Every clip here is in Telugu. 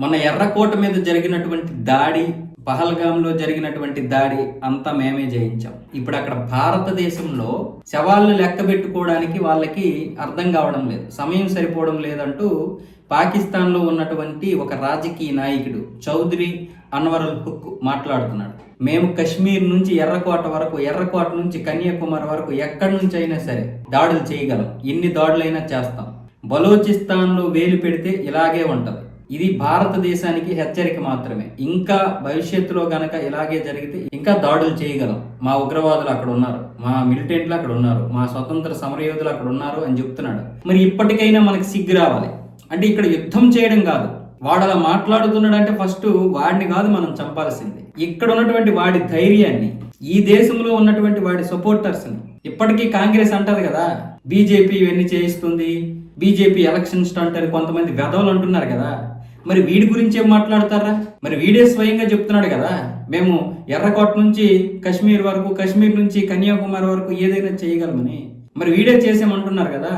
మన ఎర్రకోట మీద జరిగినటువంటి దాడి పహల్గాంలో జరిగినటువంటి దాడి అంతా మేమే జయించాం. ఇప్పుడు అక్కడ భారతదేశంలో శవాలను లెక్క పెట్టుకోవడానికి వాళ్ళకి అర్థం కావడం లేదు. సమయం సరిపోవడం లేదంటూ పాకిస్తాన్లో ఉన్నటువంటి ఒక రాజకీయ నాయకుడు చౌదరి అన్వరుల్ హుక్ మాట్లాడుతున్నాడు. మేము కశ్మీర్ నుంచి ఎర్రకోట వరకు ఎర్రకోట నుంచి కన్యాకుమారి వరకు ఎక్కడి నుంచి అయినా సరే దాడులు చేయగలం. ఎన్ని దాడులైనా చేస్తాం. బలోచిస్తాన్లో వేలు పెడితే ఇలాగే ఉంటుంది. ఇది భారతదేశానికి హెచ్చరిక మాత్రమే. ఇంకా భవిష్యత్తులో గనక ఇలాగే జరిగితే ఇంకా దాడులు చేయగలం. మా ఉగ్రవాదులు అక్కడ ఉన్నారు. మా మిలిటెంట్లు అక్కడ ఉన్నారు. మా స్వతంత్ర సమరయోధులు అక్కడ ఉన్నారు అని చెప్తున్నాడు. మరి ఇప్పటికైనా మనకి సిగ్గు రావాలి. అంటే ఇక్కడ యుద్ధం చేయడం కాదు. వాడు అలా మాట్లాడుతున్నాడు అంటే ఫస్ట్ వాడిని కాదు మనం చంపాల్సింది. ఇక్కడ ఉన్నటువంటి వాడి ధైర్యాన్ని ఈ దేశంలో ఉన్నటువంటి వాడి సపోర్టర్స్ని ఇప్పటికీ కాంగ్రెస్ అంటారు కదా బీజేపీ ఇవన్నీ చేయిస్తుంది. బీజేపీ ఎలక్షన్ స్టంట్ అని కొంతమంది వెధవలు అంటున్నారు కదా. మరి వీడి గురించి ఏం మాట్లాడతారా? మరి వీడే స్వయంగా చెప్తున్నాడు కదా మేము ఎర్రకోట నుంచి కశ్మీర్ వరకు కశ్మీర్ నుంచి కన్యాకుమారి వరకు ఏదైనా చేయగలమని. మరి వీడే చేసామంటున్నారు కదా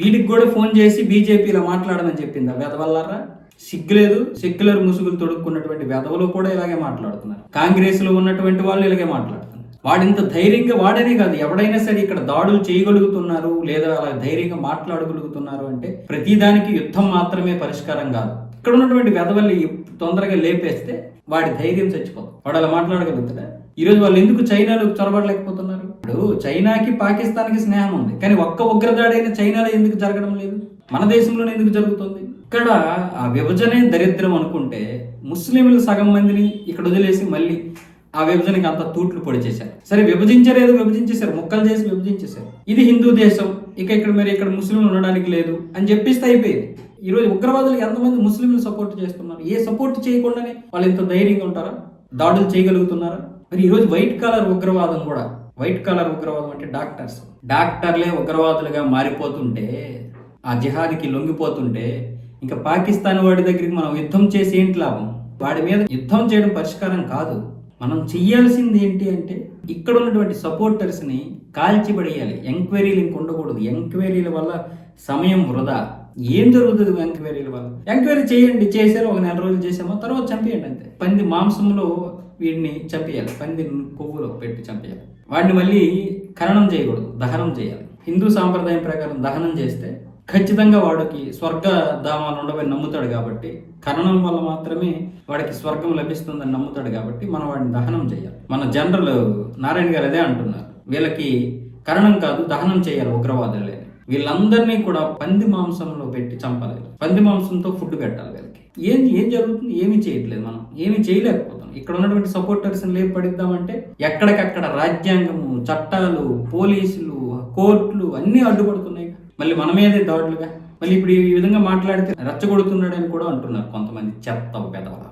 వీడికి కూడా ఫోన్ చేసి బీజేపీలో మాట్లాడమని చెప్పిందా వెధవల్లారా సిగ్గులేదు సెక్యులర్ ముసుగులు తొడుక్కున్నటువంటి వెదవలు కూడా ఇలాగే మాట్లాడుతున్నారు. కాంగ్రెస్లో ఉన్నటువంటి వాళ్ళు ఇలాగే మాట్లాడుతున్నారు. వాడింత ధైర్యంగా వాడనే కాదు ఎవడైనా సరే ఇక్కడ దాడులు చేయగలుగుతున్నారు లేదా అలా ధైర్యంగా మాట్లాడగలుగుతున్నారు అంటే ప్రతిదానికి యుద్ధం మాత్రమే పరిష్కారం కాదు. ఇక్కడ ఉన్నటువంటి వెధవల్ని తొందరగా లేపేస్తే వాడి ధైర్యం చచ్చిపోతుంది. వాడు అలా మాట్లాడగలుగుతాడా? ఈరోజు వాళ్ళు ఎందుకు చైనాలో చొరబడలేకపోతున్నారు? ఇప్పుడు చైనాకి పాకిస్తాన్కి స్నేహం ఉంది. కానీ ఒక్క ఉగ్రదాడైన చైనాలో ఎందుకు జరగడం లేదు? మన దేశంలోనే ఎందుకు జరుగుతుంది? ఇక్కడ ఆ విభజనే దరిద్రం అనుకుంటే ముస్లింలు సగం మందిని ఇక్కడ వదిలేసి మళ్ళీ ఆ విభజనకి అంత తూట్లు పొడి చేశారు. సరే విభజించలేదు విభజించేశారు. ముక్కలు చేసి విభజించేశారు. ఇది హిందూ దేశం. ఇక ఇక్కడ మరి ఇక్కడ ముస్లింలు ఉండడానికి లేదు అని చెప్పేస్తే అయిపోయింది. ఈరోజు ఉగ్రవాదులు ఉగ్రవాదులకు ఎంతమంది ముస్లింలు సపోర్ట్ చేస్తున్నారు? ఏ సపోర్ట్ చేయకుండానే వాళ్ళు ఇంత ధైర్యంగా ఉంటారా? దాడులు చేయగలుగుతున్నారా? మరి ఈరోజు వైట్ కాలర్ ఉగ్రవాదం కూడా వైట్ కాలర్ ఉగ్రవాదం అంటే డాక్టర్స్ డాక్టర్లే ఉగ్రవాదులుగా మారిపోతుంటే ఆ జిహాద్కి లొంగిపోతుంటే ఇంకా పాకిస్తాన్ వాడి దగ్గరికి మనం యుద్ధం చేసి ఏంటి లాభం? వాడి మీద యుద్ధం చేయడం పరిష్కారం కాదు. మనం చెయ్యాల్సింది ఏంటి అంటే ఇక్కడ ఉన్నటువంటి సపోర్టర్స్ని కాల్చిపడేయాలి. ఎంక్వైరీలు ఇంక ఉండకూడదు. ఎంక్వైరీల వల్ల సమయం వృధా. ఏం జరుగుతుంది ఎంక్వైరీల వల్ల? ఎంక్వైరీ చేయండి. చేశారు. ఒక నెల రోజులు చేసామో తర్వాత చంపేయండి అంతే. పంది మాంసంలో వీడిని చంపేయాలి. పంది కొవ్వులో పెట్టి చంపేయాలి. వాడిని మళ్ళీ ఖననం చేయకూడదు. దహనం చేయాలి. హిందూ సాంప్రదాయం ప్రకారం దహనం చేస్తే ఖచ్చితంగా వాడికి స్వర్గ ధామాలు ఉండవని నమ్ముతాడు కాబట్టి కరణం వల్ల మాత్రమే వాడికి స్వర్గం లభిస్తుందని నమ్ముతాడు కాబట్టి మనం వాడిని దహనం చేయాలి. మన జనరల్ నారాయణ గారు అదే అంటున్నారు. వీళ్ళకి కరణం కాదు దహనం చేయాలి ఉగ్రవాదులే. వీళ్ళందరినీ కూడా పంది మాంసంలో పెట్టి చంపాలి పంది మాంసంతో ఫుడ్ పెట్టాలి వీళ్ళకి. ఏం ఏం జరుగుతుంది? ఏమీ చేయట్లేదు మనం. ఏమీ చేయలేకపోతాం ఇక్కడ ఉన్నటువంటి సపోర్టర్స్ లేపు పడిద్దామంటే ఎక్కడికక్కడ రాజ్యాంగము చట్టాలు పోలీసులు కోర్టులు అన్నీ అడ్డుపడుతున్నాయి. మళ్ళీ మనమేదే దాడులుగా మళ్ళీ ఇప్పుడు ఈ విధంగా మాట్లాడితే రెచ్చగొడుతున్నాడని కూడా అంటున్నారు కొంతమంది చెత్త పెదవల.